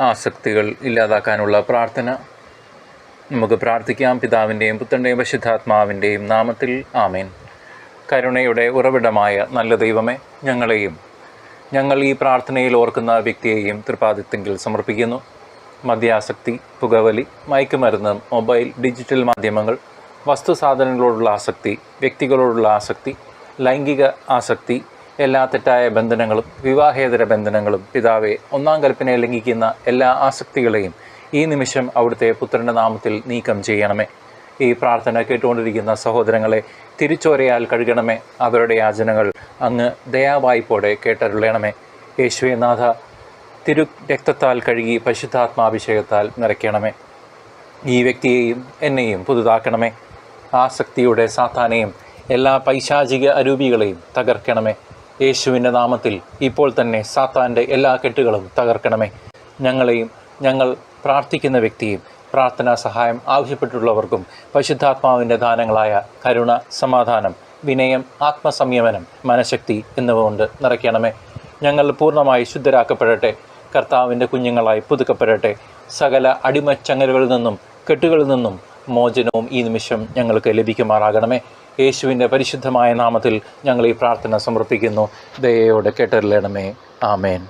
ആസക്തികൾ ഇല്ലാതാക്കാനുള്ള പ്രാർത്ഥന. നമുക്ക് പ്രാർത്ഥിക്കാം പിതാവിന്റെയും പുത്രന്റെയും പരിശുദ്ധാത്മാവിന്റെയും നാമത്തിൽ ആമേൻ. കരുണയുടെ ഉറവിടമായ നല്ല ദൈവമേ ഞങ്ങളെയും ഞങ്ങൾ ഈ പ്രാർത്ഥനയിൽ ഓർക്കുന്ന വ്യക്തിയെയും തൃപ്പാദിത്തെങ്കിൽ സമർപ്പിക്കുന്നു. മദ്യാസക്തി പുകവലി മയക്കുമരുന്ന് മൊബൈൽ ഡിജിറ്റൽ മാധ്യമങ്ങൾ വസ്തുസാധനങ്ങളോടുള്ള ആസക്തി വ്യക്തികളോടുള്ള ആസക്തി ലൈംഗിക ആസക്തി എല്ലാ തെറ്റായ ബന്ധനങ്ങളും വിവാഹേതര ബന്ധനങ്ങളും പിതാവെ ഒന്നാം കൽപ്പനയെ ലംഘിക്കുന്ന എല്ലാ ആസക്തികളെയും ഈ നിമിഷം അവിടുത്തെ പുത്രന്റെ നാമത്തിൽ നീക്കം ചെയ്യണമേ. ഈ പ്രാർത്ഥന കേട്ടുകൊണ്ടിരിക്കുന്ന സഹോദരങ്ങളെ തിരിച്ചോരയാൽ കഴുകണമേ. അവരുടെ യാചനകൾ അങ്ങ് ദയാവായ്പോടെ കേട്ടരുളയണമേ യേശുവേനാഥ തിരു രക്തത്താൽ കഴുകി പരിശുദ്ധാത്മാഭിഷേകത്താൽ നിറയ്ക്കണമേ. ഈ വ്യക്തിയെയും എന്നെയും പുതുതാക്കണമേ. ആസക്തിയുടെ സാത്താനെയും എല്ലാ പൈശാചിക അരൂപികളെയും തകർക്കണമേ. യേശുവിന്റെ നാമത്തിൽ ഇപ്പോൾ തന്നെ സാത്താന്റെ എല്ലാ കെട്ടുകളും തകർക്കണമേ. ഞങ്ങളെയും ഞങ്ങൾ പ്രാർത്ഥിക്കുന്ന വ്യക്തിയും പ്രാർത്ഥനാ സഹായം ആവശ്യപ്പെട്ടിട്ടുള്ളവർക്കും പരിശുദ്ധാത്മാവിന്റെ ദാനങ്ങളായ കരുണ സമാധാനം വിനയം ആത്മസംയമനം മനഃശക്തി എന്നിവ കൊണ്ട് നിറയ്ക്കണമേ. ഞങ്ങൾ പൂർണമായി ശുദ്ധരാക്കപ്പെടട്ടെ. കർത്താവിന്റെ കുഞ്ഞുങ്ങളായി പുതുക്കപ്പെടട്ടെ. സകല അടിമച്ചങ്ങലുകളിൽ നിന്നും കെട്ടുകളിൽ നിന്നും മോചനവും ഈ നിമിഷം ഞങ്ങൾക്ക് ലഭിക്കുമാറാകണമേ. യേശുവിന്റെ പരിശുദ്ധമായ നാമത്തിൽ ഞങ്ങൾ ഈ പ്രാർത്ഥന സമർപ്പിക്കുന്നു. ദയയോടെ കേട്ടറിലേണമേ ആമേൻ.